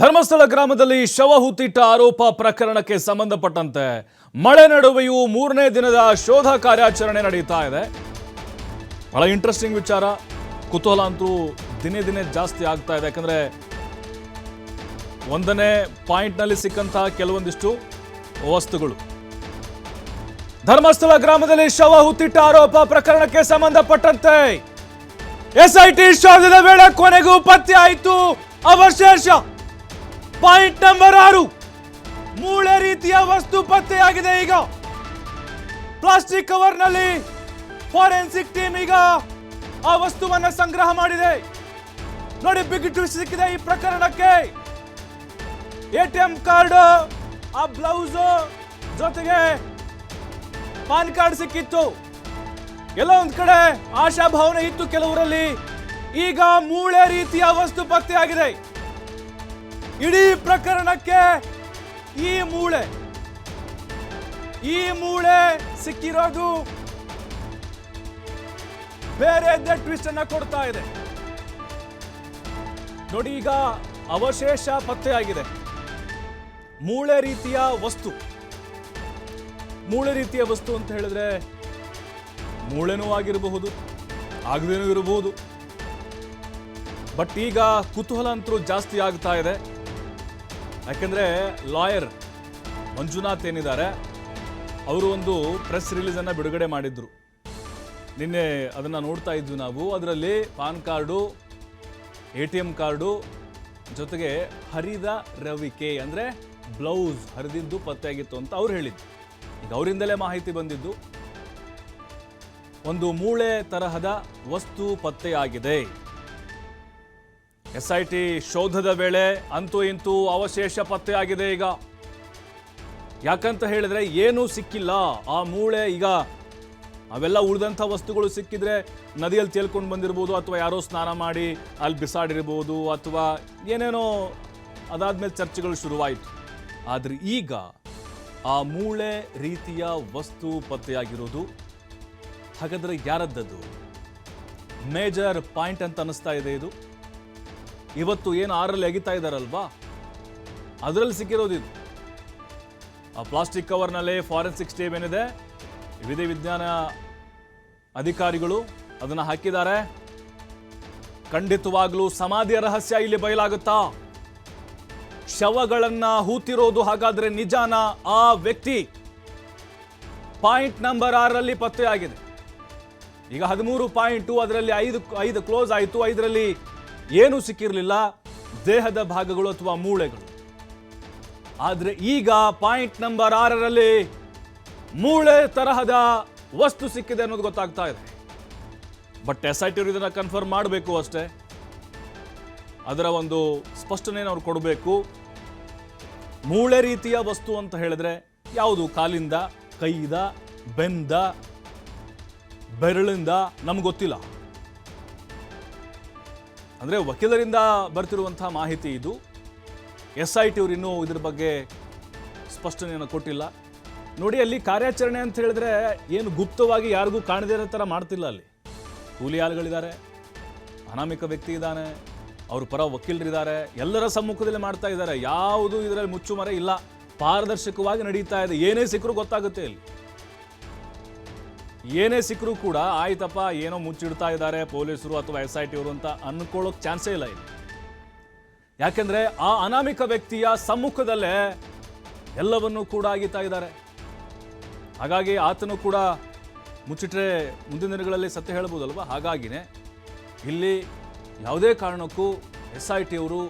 ಧರ್ಮಸ್ಥಳ ಗ್ರಾಮದಲ್ಲಿ ಶವ ಹುತ್ತಿಟ್ಟ ಆರೋಪ ಪ್ರಕರಣಕ್ಕೆ ಸಂಬಂಧಪಟ್ಟಂತೆ ಮಳೆ ನಡುವೆಯೂ ಮೂರನೇ ದಿನದ ಶೋಧ ಕಾರ್ಯಾಚರಣೆ ನಡೀತಾ ಇದೆ. ಬಹಳ ಇಂಟ್ರೆಸ್ಟಿಂಗ್ ವಿಚಾರ. ಕುತೂಹಲ ಅಂತೂ ದಿನೇ ದಿನೇ ಜಾಸ್ತಿ ಆಗ್ತಾ ಇದೆ. ಯಾಕಂದ್ರೆ ಒಂದನೇ ಪಾಯಿಂಟ್ನಲ್ಲಿ ಸಿಕ್ಕಂತಹ ಕೆಲವೊಂದಿಷ್ಟು ವಸ್ತುಗಳು. ಧರ್ಮಸ್ಥಳ ಗ್ರಾಮದಲ್ಲಿ ಶವ ಹುತ್ತಿಟ್ಟ ಆರೋಪ ಪ್ರಕರಣಕ್ಕೆ ಸಂಬಂಧಪಟ್ಟಂತೆ ಎಸ್ಐಟಿ ಶೋಧದ ವೇಳೆ ಕೊನೆಗೂ ಪತ್ತೆ ಆಯಿತು. ಅವಶೇಷ ಪಾಯಿಂಟ್ ನಂಬರ್ ಆರು. ಮೂಳೆ ರೀತಿಯ ವಸ್ತು ಪತ್ತೆಯಾಗಿದೆ ಈಗ. ಪ್ಲಾಸ್ಟಿಕ್ ಕವರ್ನಲ್ಲಿ ಫಾರೆನ್ಸಿಕ್ ಟೀಮ್ ಈಗ ಆ ವಸ್ತುವನ್ನ ಸಂಗ್ರಹ ಮಾಡಿದೆ. ನೋಡಿ, ಬಿಗ್ ಟ್ವಿಸ್ಟ್ ಸಿಕ್ಕಿದೆ ಈ ಪ್ರಕರಣಕ್ಕೆ. ಎಟಿಎಂ ಕಾರ್ಡ್, ಆ ಬ್ಲೌಸ್ ಜೊತೆಗೆ ಪಾನ್ ಕಾರ್ಡ್ ಸಿಕ್ಕಿತ್ತು. ಎಲ್ಲ ಒಂದ್ ಕಡೆ ಆಶಾಭಾವನೆ ಇತ್ತು ಕೆಲವರಲ್ಲಿ. ಈಗ ಮೂಳೆ ರೀತಿಯ ವಸ್ತು ಪತ್ತೆಯಾಗಿದೆ. ಇಡೀ ಪ್ರಕರಣಕ್ಕೆ ಈ ಮೂಳೆ ಈ ಮೂಳೆ ಸಿಕ್ಕಿರೋದು ಬೇರೆ ಟ್ವಿಸ್ಟ್ ಅನ್ನ ಕೊಡ್ತಾ ಇದೆ. ನೋಡಿ ಈಗ ಅವಶೇಷ ಪತ್ತೆಯಾಗಿದೆ. ಮೂಳೆ ರೀತಿಯ ವಸ್ತು. ಮೂಳೆ ರೀತಿಯ ವಸ್ತು ಅಂತ ಹೇಳಿದ್ರೆ ಮೂಳೆನೂ ಆಗಿರಬಹುದು, ಆಗದೇನೂ ಇರಬಹುದು. ಬಟ್ ಈಗ ಕುತೂಹಲ ಅಂತೂ ಜಾಸ್ತಿ ಆಗ್ತಾ ಇದೆ. ಯಾಕೆಂದ್ರೆ ಲಾಯರ್ ಮಂಜುನಾಥ್ ಏನಿದ್ದಾರೆ, ಅವರು ಒಂದು ಪ್ರೆಸ್ ರಿಲೀಸ್ ಅನ್ನ ಬಿಡುಗಡೆ ಮಾಡಿದ್ರು. ನಿನ್ನೆ ಅದನ್ನ ನೋಡ್ತಾ ಇದ್ವಿ ನಾವು. ಅದರಲ್ಲಿ PAN card, A T M card, ಜೊತೆಗೆ ಹರಿದ ರವಿಕೆ ಅಂದ್ರೆ ಬ್ಲೌಸ್ ಹರಿದಿದ್ದು ಪತ್ತೆಯಾಗಿತ್ತು ಅಂತ ಅವ್ರು ಹೇಳಿದ್ದು ಈಗ ಅವರಿಂದಲೇ ಮಾಹಿತಿ ಬಂದಿದ್ದು, ಒಂದು ಮೂಳೆ ತರಹದ ವಸ್ತು ಪತ್ತೆಯಾಗಿದೆ. ಎಸ್ ಐ ಟಿ ಶೋಧದ ವೇಳೆ ಅಂತೂ ಇಂತೂ ಅವಶೇಷ ಪತ್ತೆಯಾಗಿದೆ ಈಗ. ಯಾಕಂತ ಹೇಳಿದ್ರೆ ಏನೂ ಸಿಕ್ಕಿಲ್ಲ. ಆ ಮೂಳೆ ಈಗ ಅವೆಲ್ಲ ಉಳಿದಂಥ ವಸ್ತುಗಳು ಸಿಕ್ಕಿದ್ರೆ ನದಿಯಲ್ಲಿ ತೇಲ್ಕೊಂಡು ಬಂದಿರ್ಬೋದು ಅಥವಾ ಯಾರೋ ಸ್ನಾನ ಮಾಡಿ ಅಲ್ಲಿ ಬಿಸಾಡಿರ್ಬೋದು ಅಥವಾ ಏನೇನೋ ಅದಾದ್ಮೇಲೆ ಚರ್ಚೆಗಳು ಶುರುವಾಯಿತು. ಆದರೆ ಈಗ ಆ ಮೂಳೆ ರೀತಿಯ ವಸ್ತು ಪತ್ತೆಯಾಗಿರೋದು ಹಾಗಾದರೆ ಯಾರದ್ದದು? ಮೇಜರ್ ಪಾಯಿಂಟ್ ಅಂತ ಅನ್ನಿಸ್ತಾ ಇದೆ ಇದು. ಇವತ್ತು ಏನು ಆರಲ್ಲಿ ಅಗಿತಾ ಇದ್ದಾರಲ್ವಾ ಅದರಲ್ಲಿ ಸಿಕ್ಕಿರೋದು ಇದು. ಆ ಪ್ಲಾಸ್ಟಿಕ್ ಕವರ್ನಲ್ಲಿ ಫಾರೆನ್ಸಿಕ್ ಸ್ಟೇಮ್ ಏನಿದೆ? ವಿಧಿ ವಿಜ್ಞಾನ ಅಧಿಕಾರಿಗಳು ಅದನ್ನು ಹಾಕಿದ್ದಾರೆ. ಖಂಡಿತವಾಗ್ಲೂ ಸಮಾಧಿಯ ರಹಸ್ಯ ಇಲ್ಲಿ ಬಯಲಾಗುತ್ತಾ? ಶವಗಳನ್ನ ಹೂತಿರೋದು ಹಾಗಾದ್ರೆ ನಿಜಾನ? ಆ ವ್ಯಕ್ತಿ ಪಾಯಿಂಟ್ ನಂಬರ್ ಆರರಲ್ಲಿ ಪತ್ತೆಯಾಗಿದೆ. ಈಗ ಹದಿಮೂರು ಪಾಯಿಂಟು ಅದರಲ್ಲಿ ಐದು ಐದು ಕ್ಲೋಸ್ ಆಯಿತು. ಐದರಲ್ಲಿ ಏನೂ ಸಿಕ್ಕಿರಲಿಲ್ಲ? ದೇಹದ ಭಾಗಗಳು ಅಥವಾ ಮೂಳೆಗಳು. ಆದರೆ ಈಗ ಪಾಯಿಂಟ್ ನಂಬರ್ ಆರರಲ್ಲಿ ಮೂಳೆ ತರಹದ ವಸ್ತು ಸಿಕ್ಕಿದೆ ಅನ್ನೋದು ಗೊತ್ತಾಗ್ತಾ ಇದೆ. ಬಟ್ ಎಸ್ ಐ ಟಿ ಇದನ್ನ ಕನ್ಫರ್ಮ್ ಮಾಡಬೇಕು ಅಷ್ಟೇ. ಅದರ ಒಂದು ಸ್ಪಷ್ಟನೆ ಅವ್ರು ಕೊಡಬೇಕು. ಮೂಳೆ ರೀತಿಯ ವಸ್ತು ಅಂತ ಹೇಳಿದ್ರೆ ಯಾವುದು? ಕಾಲಿಂದ, ಕೈಯಿಂದ, ಬೆಂದ, ಬೆರಳಿಂದ ನಮ್ಗೆ ಗೊತ್ತಿಲ್ಲ. ಅಂದ್ರೆ ವಕೀಲರಿಂದ ಬರ್ತಿರುವಂಥ ಮಾಹಿತಿ ಇದು. ಎಸ್ ಐ ಟಿ ಅವರು ಇನ್ನೂ ಇದ್ರ ಬಗ್ಗೆ ಸ್ಪಷ್ಟನೆಯನ್ನು ಕೊಟ್ಟಿಲ್ಲ. ನೋಡಿ, ಅಲ್ಲಿ ಕಾರ್ಯಾಚರಣೆ ಅಂತ ಹೇಳಿದ್ರೆ ಏನು ಗುಪ್ತವಾಗಿ ಯಾರಿಗೂ ಕಾಣದೇ ಇರೋ ಥರ ಮಾಡ್ತಿಲ್ಲ ಅಲ್ಲಿ. ಕೂಲಿ ಆಳುಗಳಿದ್ದಾರೆ, ಅನಾಮಿಕ ವ್ಯಕ್ತಿ ಇದ್ದಾನೆ, ಅವ್ರ ಪರ ವಕೀಲರಿದ್ದಾರೆ, ಎಲ್ಲರ ಸಮ್ಮುಖದಲ್ಲಿ ಮಾಡ್ತಾ ಇದ್ದಾರೆ. ಯಾವುದು ಇದರಲ್ಲಿ ಮುಚ್ಚುಮರೆ ಇಲ್ಲ. ಪಾರದರ್ಶಕವಾಗಿ ನಡೀತಾ ಇದೆ. ಏನೇ ಸಿಕ್ಕರೂ ಗೊತ್ತಾಗುತ್ತೆ ಇಲ್ಲಿ. ಏನೇ ಸಿಕ್ಕರೂ ಕೂಡ ಆಯ್ತಪ್ಪ, ಏನೋ ಮುಚ್ಚಿಡ್ತಾ ಇದ್ದಾರೆ ಪೊಲೀಸರು ಅಥವಾ ಎಸ್ ಐ ಟಿ ಅವರು ಅಂತ ಅನ್ಕೊಳ್ಳೋಕೆ ಚಾನ್ಸೇ ಇಲ್ಲ ಇಲ್ಲಿ. ಯಾಕೆಂದ್ರೆ ಆ ಅನಾಮಿಕ ವ್ಯಕ್ತಿಯ ಸಮ್ಮುಖದಲ್ಲೇ ಎಲ್ಲವನ್ನೂ ಕೂಡ ಆಗಿತಾ ಇದ್ದಾರೆ. ಹಾಗಾಗಿ ಆತನು ಕೂಡ ಮುಚ್ಚಿಟ್ರೆ ಮುಂದಿನ ದಿನಗಳಲ್ಲಿ ಸತ್ಯ ಹೇಳ್ಬೋದಲ್ವ? ಹಾಗಾಗಿನೇ ಇಲ್ಲಿ ಯಾವುದೇ ಕಾರಣಕ್ಕೂ ಎಸ್ ಐ ಟಿ ಅವರು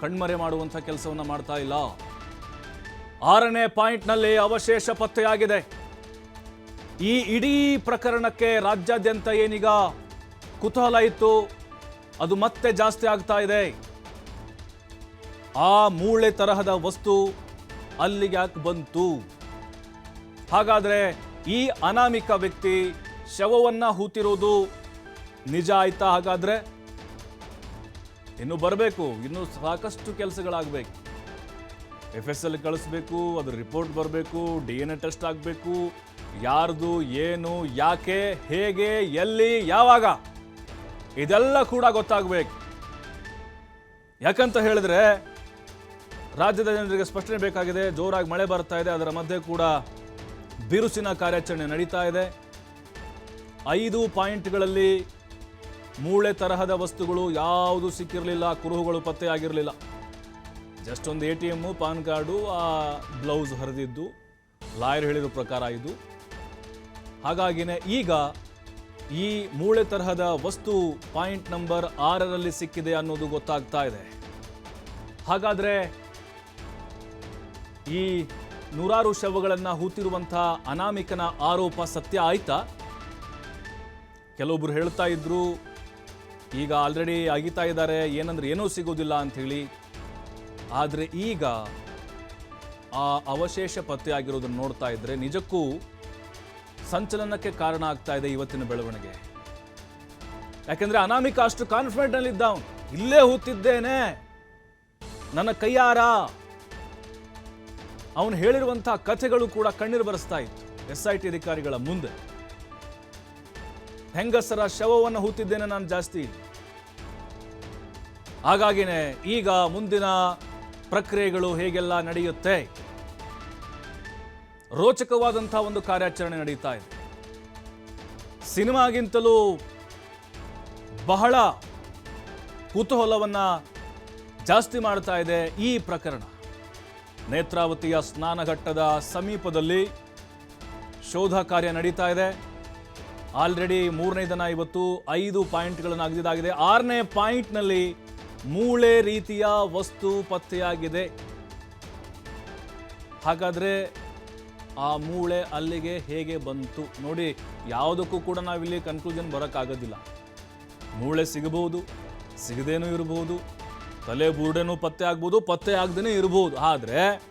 ಕಣ್ಮರೆ ಮಾಡುವಂಥ ಕೆಲಸವನ್ನು ಮಾಡ್ತಾ ಇಲ್ಲ. ಆರನೇ ಪಾಯಿಂಟ್ನಲ್ಲಿ ಅವಶೇಷ ಪತ್ತೆಯಾಗಿದೆ. ಈ ಇಡೀ ಪ್ರಕರಣಕ್ಕೆ ರಾಜ್ಯಾದ್ಯಂತ ಏನೀಗ ಕುತೂಹಲ ಇತ್ತು, ಅದು ಮತ್ತೆ ಜಾಸ್ತಿ ಆಗ್ತಾ ಇದೆ. ಆ ಮೂಳೆ ತರಹದ ವಸ್ತು ಅಲ್ಲಿಗೆ ಯಾಕೆ ಬಂತು. ಹಾಗಾದರೆ ಈ ಅನಾಮಿಕ ವ್ಯಕ್ತಿ ಶವವನ್ನು ಹೂತಿರೋದು ನಿಜ ಆಯ್ತಾ ಹಾಗಾದ್ರೆ? ಇನ್ನು ಬರಬೇಕು, ಇನ್ನು ಸಾಕಷ್ಟು ಕೆಲಸಗಳಾಗಬೇಕು. ಎಫ್ ಎಸ್ ಎಲ್ ಕಳಿಸ್ಬೇಕು, ಅದ್ರ ರಿಪೋರ್ಟ್ ಬರಬೇಕು ಡಿ ಎನ್ ಎ ಟೆಸ್ಟ್ ಆಗಬೇಕು ಯಾರ್ದು, ಏನು, ಯಾಕೆ, ಹೇಗೆ, ಎಲ್ಲಿ, ಯಾವಾಗ? ಇದೆಲ್ಲ ಕೂಡ ಗೊತ್ತಾಗಬೇಕು. ಯಾಕಂತ ಹೇಳಿದ್ರೆ, ರಾಜ್ಯದ ಜನರಿಗೆ ಸ್ಪಷ್ಟನೆ ಬೇಕಾಗಿದೆ, ಜೋರಾಗಿ ಮಳೆ ಬರ್ತಾ ಇದೆ, ಅದರ ಮಧ್ಯೆ ಕೂಡ ಬಿರುಸಿನ ಕಾರ್ಯಾಚರಣೆ ನಡೀತಾ ಇದೆ. ಐದು ಪಾಯಿಂಟ್ಗಳಲ್ಲಿ ಮೂಳೆ ತರಹದ ವಸ್ತುಗಳು ಯಾವುದು ಸಿಕ್ಕಿರಲಿಲ್ಲ, ಕುರುಹುಗಳು ಪತ್ತೆಯಾಗಿರಲಿಲ್ಲ ಜಸ್ಟ್ ಒಂದು A T M, PAN card, ಆ ಬ್ಲೌಸ್ ಹರಿದಿದ್ದು, ಲಾಯರ್ ಹೇಳಿರೋ ಪ್ರಕಾರ ಇದು. ಹಾಗಾಗಿನೇ ಈಗ ಈ ಮೂಳೆ ತರಹದ ವಸ್ತು ಪಾಯಿಂಟ್ ನಂಬರ್ ಆರರಲ್ಲಿ ಸಿಕ್ಕಿದೆ ಅನ್ನೋದು ಗೊತ್ತಾಗ್ತಾ ಇದೆ. ಹಾಗಾದರೆ ಈ ನೂರಾರು ಶವಗಳನ್ನು ಹೂತಿರುವಂಥ ಅನಾಮಿಕನ ಆರೋಪ ಸತ್ಯ ಆಯ್ತಾ? ಕೆಲವೊಬ್ರು ಹೇಳ್ತಾ ಇದ್ರು, ಈಗ ಆಲ್ರೆಡಿ ಅಗಿತಾ ಇದ್ದಾರೆ, ಏನಂದ್ರೆ ಏನೂ ಸಿಗೋದಿಲ್ಲ ಅಂಥೇಳಿ. ಆದರೆ ಈಗ ಆ ಅವಶೇಷ ಪತ್ತೆಯಾಗಿರೋದನ್ನು ನೋಡ್ತಾ ಇದ್ರೆ ನಿಜಕ್ಕೂ ಸಂಚಲನಕ್ಕೆ ಕಾರಣ ಆಗ್ತಾ ಇದೆ ಇವತ್ತಿನ ಬೆಳವಣಿಗೆ. ಯಾಕೆಂದ್ರೆ ಅನಾಮಿಕ ಅಷ್ಟು ಕಾನ್ಫಿಡೆಂಟ್ ಇದ್ದ ಅವ್ನು. ಇಲ್ಲೇ ಹೂತಿದ್ದೇನೆ ನನ್ನ ಕೈಯಾರ. ಅವನು ಹೇಳಿರುವಂತಹ ಕಥೆಗಳು ಕೂಡ ಕಣ್ಣೀರು ಬರೆಸ್ತಾ ಇತ್ತು. ಎಸ್ ಐ ಟಿ ಅಧಿಕಾರಿಗಳ ಮುಂದೆ. ಹೆಂಗಸರ ಶವವನ್ನು ಹೂತಿದ್ದೇನೆ ನಾನು ಜಾಸ್ತಿ ಹಾಗಾಗಿನೇ ಈಗ ಮುಂದಿನ ಪ್ರಕ್ರಿಯೆಗಳು ಹೇಗೆಲ್ಲ ನಡೆಯುತ್ತೆ? ರೋಚಕವಾದಂತಹ ಒಂದು ಕಾರ್ಯಾಚರಣೆ ನಡೀತಾ ಇದೆ. ಸಿನಿಮಾಗಿಂತಲೂ ಬಹಳ ಕುತೂಹಲವನ್ನ ಜಾಸ್ತಿ ಮಾಡ್ತಾ ಇದೆ ಈ ಪ್ರಕರಣ. ನೇತ್ರಾವತಿಯ ಸ್ನಾನಘಟ್ಟದ ಸಮೀಪದಲ್ಲಿ ಶೋಧ ಕಾರ್ಯ ನಡೀತಾ ಇದೆ. ಆಲ್ರೆಡಿ ಮೂರನೇ ದಿನ ಇವತ್ತು ಐದು ಪಾಯಿಂಟ್ಗಳನ್ನು ಅಗದಿದಾಗಿದೆ ಆರನೇ ಪಾಯಿಂಟ್ನಲ್ಲಿ ಮೂಳೆ ರೀತಿಯ ವಸ್ತು ಪತ್ತೆಯಾಗಿದೆ. ಹಾಗಾದ್ರೆ ಆ ಮೂಳೆ ಅಲ್ಲಿಗೆ ಹೇಗೆ ಬಂತು ನೋಡಿ, ಯಾವುದಕ್ಕೂ ಕೂಡ ನಾವಿಲ್ಲಿ ಕನ್ಕ್ಲೂಷನ್ ಬರೋಕ್ಕಾಗೋದಿಲ್ಲ. ಮೂಳೆ ಸಿಗಬಹುದು, ಸಿಗದೇನೂ ಇರಬಹುದು ತಲೆ ಬುರುಡೆನೂ ಪತ್ತೆ ಆಗ್ಬೋದು, ಪತ್ತೆ ಆಗದೇನೆ ಇರಬಹುದು ಆದರೆ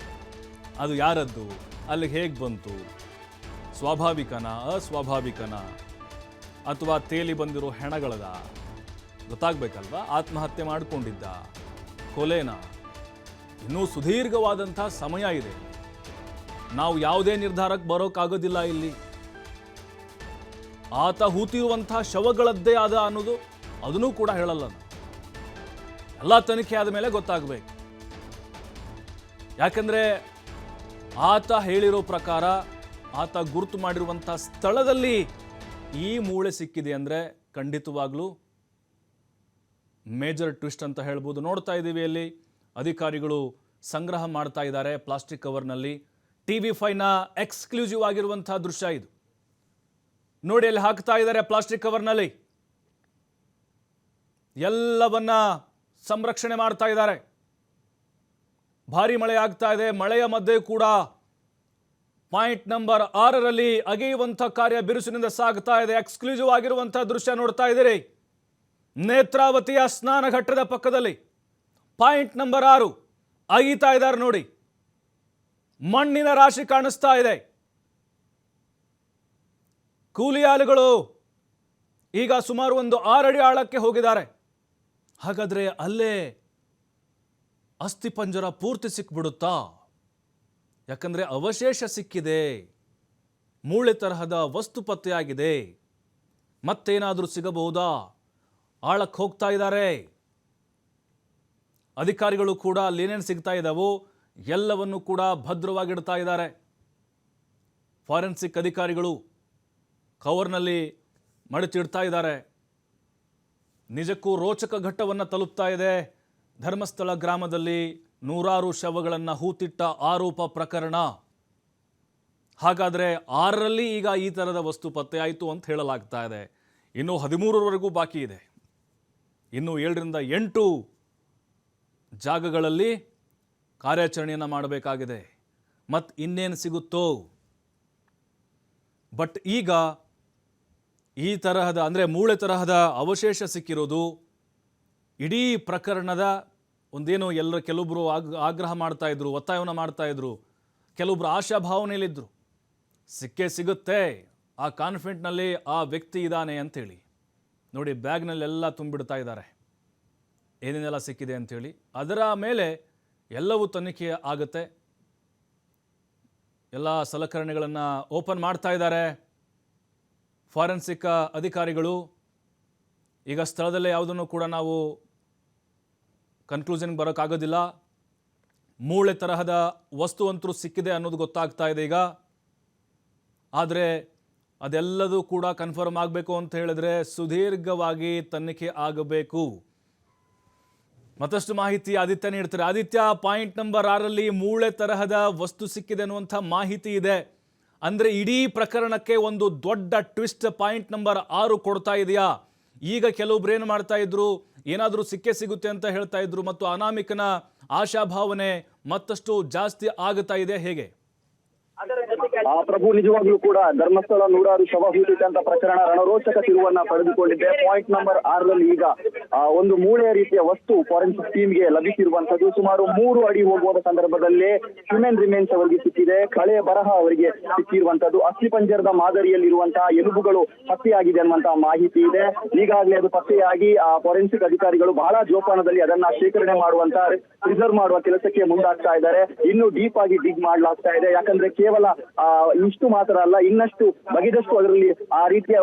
ಅದು ಯಾರದ್ದು? ಅಲ್ಲಿಗೆ ಹೇಗೆ ಬಂತು? ಸ್ವಾಭಾವಿಕನ, ಅಸ್ವಾಭಾವಿಕನ? ಅಥವಾ ತೇಲಿ ಬಂದಿರೋ ಹೆಣಗಳದ? ಗೊತ್ತಾಗಬೇಕಲ್ವಾ? ಆತ್ಮಹತ್ಯೆ ಮಾಡಿಕೊಂಡಿದ್ದ ಕೊಲೆನ? ಇನ್ನೂ ಸುದೀರ್ಘವಾದಂಥ ಸಮಯ ಇದೆ. ನಾವು ಯಾವುದೇ ನಿರ್ಧಾರಕ್ಕೆ ಬರೋಕ್ಕಾಗೋದಿಲ್ಲ ಇಲ್ಲಿ. ಆತ ಹೂತಿರುವಂತಹ ಶವಗಳದ್ದೇ ಆದ ಅನ್ನೋದು ಅದನ್ನೂ ಕೂಡ ಹೇಳಲ್ಲ. ಎಲ್ಲ ತನಿಖೆ ಆದ ಮೇಲೆ ಗೊತ್ತಾಗಬೇಕು. ಯಾಕಂದ್ರೆ ಆತ ಹೇಳಿರೋ ಪ್ರಕಾರ ಆತ ಗುರುತು ಮಾಡಿರುವಂಥ ಸ್ಥಳದಲ್ಲಿ ಈ ಮೂಳೆ ಸಿಕ್ಕಿದೆ ಅಂದರೆ ಖಂಡಿತವಾಗ್ಲೂ ಮೇಜರ್ ಟ್ವಿಸ್ಟ್ ಅಂತ ಹೇಳ್ಬೋದು. ನೋಡ್ತಾ ಇದ್ದೀವಿ ಅಲ್ಲಿ. ಅಧಿಕಾರಿಗಳು ಸಂಗ್ರಹ ಮಾಡ್ತಾ ಇದ್ದಾರೆ ಪ್ಲಾಸ್ಟಿಕ್ ಕವರ್ನಲ್ಲಿ. ಟಿ ವಿ ಫೈವ್ನ ಎಕ್ಸ್ಕ್ಲೂಸಿವ್ ಆಗಿರುವಂಥ ದೃಶ್ಯ ಇದು. ನೋಡಿ, ಅಲ್ಲಿ ಹಾಕ್ತಾ ಇದ್ದಾರೆ ಪ್ಲಾಸ್ಟಿಕ್ ಕವರ್ನಲ್ಲಿ. ಎಲ್ಲವನ್ನ ಸಂರಕ್ಷಣೆ ಮಾಡ್ತಾ ಇದ್ದಾರೆ. ಭಾರಿ ಮಳೆ ಆಗ್ತಾ ಇದೆ. ಮಳೆಯ ಮಧ್ಯೆ ಕೂಡ ಪಾಯಿಂಟ್ ನಂಬರ್ ಆರರಲ್ಲಿ ಅಗೆಯುವಂಥ ಕಾರ್ಯ ಬಿರುಸಿನಿಂದ ಸಾಗ್ತಾ ಇದೆ. ಎಕ್ಸ್ಕ್ಲೂಸಿವ್ ಆಗಿರುವಂಥ ದೃಶ್ಯ ನೋಡ್ತಾ ಇದ್ದೀರಿ. ನೇತ್ರಾವತಿಯ ಸ್ನಾನ ಘಟ್ಟದ ಪಕ್ಕದಲ್ಲಿ ಪಾಯಿಂಟ್ ನಂಬರ್ ಆರು ಅಗೀತಾ ಇದ್ದಾರೆ ನೋಡಿ. ಮಣ್ಣಿನ ರಾಶಿ ಕಾಣಿಸ್ತಾ ಇದೆ. ಕೂಲಿಯಾಳುಗಳು ಈಗ ಸುಮಾರು ಒಂದು ಆರಡಿ ಆಳಕ್ಕೆ ಹೋಗಿದ್ದಾರೆ. ಹಾಗಾದ್ರೆ ಅಲ್ಲೇ ಅಸ್ಥಿಪಂಜರ ಪೂರ್ತಿ ಸಿಕ್ಬಿಡುತ್ತಾ? ಯಾಕಂದ್ರೆ ಅವಶೇಷ ಸಿಕ್ಕಿದೆ. ಮೂಳೆ ತರಹದ ವಸ್ತು ಪತ್ತೆಯಾಗಿದೆ. ಮತ್ತೇನಾದರೂ ಸಿಗಬಹುದಾ? ಆಳಕ್ಕೆ ಹೋಗ್ತಾ ಇದ್ದಾರೆ. ಅಧಿಕಾರಿಗಳು ಕೂಡ ಅಲ್ಲೇನೇನು ಸಿಗ್ತಾ ಇದ್ದಾವೋ ಎಲ್ಲವನ್ನು ಕೂಡ ಭದ್ರವಾಗಿಡ್ತಾ ಇದ್ದಾರೆ. ಫಾರೆನ್ಸಿಕ್ ಅಧಿಕಾರಿಗಳು ಕವರ್ನಲ್ಲಿ ಮಡಚಿಡ್ತಾ ಇದ್ದಾರೆ. ನಿಜಕ್ಕೂ ರೋಚಕ ಘಟ್ಟವನ್ನು ತಲುಪ್ತಾ ಇದೆ. ಧರ್ಮಸ್ಥಳ ಗ್ರಾಮದಲ್ಲಿ ನೂರಾರು ಶವಗಳನ್ನು ಹೂತಿಟ್ಟ ಆರೋಪ ಪ್ರಕರಣ. ಹಾಗಾದರೆ ಆರರಲ್ಲಿ ಈಗ ಈ ಥರದ ವಸ್ತು ಪತ್ತೆಯಾಯಿತು ಅಂತ ಹೇಳಲಾಗ್ತಾ ಇದೆ. ಇನ್ನು ಹದಿಮೂರರವರೆಗೂ ಬಾಕಿ ಇದೆ. ಇನ್ನು ಏಳರಿಂದ ಎಂಟು ಜಾಗಗಳಲ್ಲಿ ಕಾರ್ಯಾಚರಣೆಯನ್ನು ಮಾಡಬೇಕಾಗಿದೆ. ಮತ್ತು ಇನ್ನೇನು ಸಿಗುತ್ತೋ? ಬಟ್ ಈಗ ಈ ತರಹದ, ಅಂದರೆ ಮೂಳೆ ತರಹದ ಅವಶೇಷ ಸಿಕ್ಕಿರೋದು ಇಡೀ ಪ್ರಕರಣದ ಒಂದೇನೋ ಎಲ್ಲರ ಕೆಲವೊಬ್ಬರು ಆಗ, ಆಗ್ರಹ ಮಾಡ್ತಾಯಿದ್ರು ಒತ್ತಾಯವನ್ನು ಮಾಡ್ತಾಯಿದ್ರು ಕೆಲವೊಬ್ಬರು ಆಶಾ ಭಾವನೆಯಲ್ಲಿದ್ದರು ಸಿಕ್ಕೇ ಸಿಗುತ್ತೆ. ಆ ಕಾನ್ಫಿಡೆಂಟ್ನಲ್ಲಿ ಆ ವ್ಯಕ್ತಿ ಇದ್ದಾನೆ ಅಂಥೇಳಿ. ನೋಡಿ ಬ್ಯಾಗ್ನಲ್ಲೆಲ್ಲ ತುಂಬಿಡ್ತಾ ಇದ್ದಾರೆ. ಏನೇನೆಲ್ಲ ಸಿಕ್ಕಿದೆ ಅಂಥೇಳಿ. ಅದರ ಮೇಲೆ ಎಲ್ಲವೂ ತನಿಖೆ ಆಗುತ್ತೆ. ಎಲ್ಲ ಸಲಕರಣೆಗಳನ್ನು ಓಪನ್ ಮಾಡ್ತಾ ಇದ್ದಾರೆ. ಫಾರೆನ್ಸಿಕ್ ಅಧಿಕಾರಿಗಳು, ಈಗ ಸ್ಥಳದಲ್ಲೇ ಯಾವುದನ್ನು ಕೂಡ ನಾವು ಕನ್ಕ್ಲೂಷನ್ಗೆ ಬರೋಕ್ಕಾಗೋದಿಲ್ಲ. ಮೂಳೆ ತರಹದ ವಸ್ತು ಅಂತೂ ಸಿಕ್ಕಿದೆ ಅನ್ನೋದು ಗೊತ್ತಾಗ್ತಾ ಇದೆ ಈಗ. ಆದರೆ ಅದೆಲ್ಲದೂ ಕೂಡ ಕನ್ಫರ್ಮ್ ಆಗಬೇಕು ಅಂತ ಹೇಳಿದ್ರೆ ಸುದೀರ್ಘವಾಗಿ ತನಿಖೆ ಆಗಬೇಕು. ಮತ್ತಷ್ಟು ಮಾಹಿತಿ ಆದಿತ್ಯ ನೀಡ್ತಾರೆ ಆದಿತ್ಯ ಪಾಯಿಂಟ್ ನಂಬರ್ ಆರಲ್ಲಿ ಮೂಳೆ ತರಹದ ವಸ್ತು ಸಿಕ್ಕಿದೆ ಅನ್ನುವಂಥ ಮಾಹಿತಿ ಇದೆ. ಅಂದರೆ ಇಡೀ ಪ್ರಕರಣಕ್ಕೆ ಒಂದು ದೊಡ್ಡ ಟ್ವಿಸ್ಟ್ ಪಾಯಿಂಟ್ ನಂಬರ್ ಆರು ಕೊಡ್ತಾ ಇದೆಯಾ? ಈಗ ಕೆಲವೊಬ್ರು ಏನು ಮಾಡ್ತಾ ಇದ್ರು? ಏನಾದರೂ ಸಿಕ್ಕೇ ಸಿಗುತ್ತೆ ಅಂತ ಹೇಳ್ತಾ ಇದ್ರು ಮತ್ತು ಅನಾಮಿಕನ ಆಶಾಭಾವನೆ ಮತ್ತಷ್ಟು ಜಾಸ್ತಿ ಆಗುತ್ತಾ ಇದೆ ಹೇಗೆ? ಆ ಪ್ರಭು ನಿಜವಾಗ್ಲೂ ಕೂಡ ಧರ್ಮಸ್ಥಳ ನೂರಾರು ಶವ ಹೂಡಿದಂತ ಪ್ರಕರಣ ರಣರೋಚಕ ತಿರುವನ್ನ ಪಡೆದುಕೊಂಡಿದೆ ಪಾಯಿಂಟ್ ನಂಬರ್ ಆರರಲ್ಲಿ ಈಗ ಒಂದು ಮೂಳೆಯ ರೀತಿಯ ವಸ್ತು ಫಾರೆನ್ಸಿಕ್ ಟೀಮ್ಗೆ ಲಭಿಸಿರುವಂತದ್ದು ಸುಮಾರು ಮೂರು ಅಡಿ ಹೋಗುವ ಸಂದರ್ಭದಲ್ಲಿ ಹ್ಯೂಮನ್ ರಿಮೇನ್ಸ್ ಅವರಿಗೆ ಸಿಕ್ಕಿದೆ. ಕಳೆ ಬರಹ ಅವರಿಗೆ ಸಿಕ್ಕಿರುವಂತದ್ದು ಅಸ್ಥಿಪಂಜರದ ಮಾದರಿಯಲ್ಲಿರುವಂತಹ ಎಲುಬುಗಳು ಪತ್ತೆಯಾಗಿದೆ ಅನ್ನುವಂತಹ ಮಾಹಿತಿ ಇದೆ. ಈಗಾಗಲೇ ಅದು ಪತ್ತೆಯಾಗಿ, ಆ ಫಾರೆನ್ಸಿಕ್ ಅಧಿಕಾರಿಗಳು ಬಹಳ ಜೋಪಾನದಲ್ಲಿ ಅದನ್ನ ಶೇಖರಣೆ ಮಾಡುವಂತ ಪ್ರಿಸರ್ವ್ ಮಾಡುವ ಕೆಲಸಕ್ಕೆ ಮುಂದಾಗ್ತಾ ಇದ್ದಾರೆ. ಇನ್ನು ಡೀಪ್ ಆಗಿ ಡಿಗ್ ಮಾಡಲಾಗ್ತಾ ಇದೆ. ಯಾಕಂದ್ರೆ ಕೇವಲ ಇಷ್ಟು ಮಾತ್ರ ಅಲ್ಲ ಇನ್ನಷ್ಟು ಬಗೆದಷ್ಟು ಅದರಲ್ಲಿ ಆ ರೀತಿಯ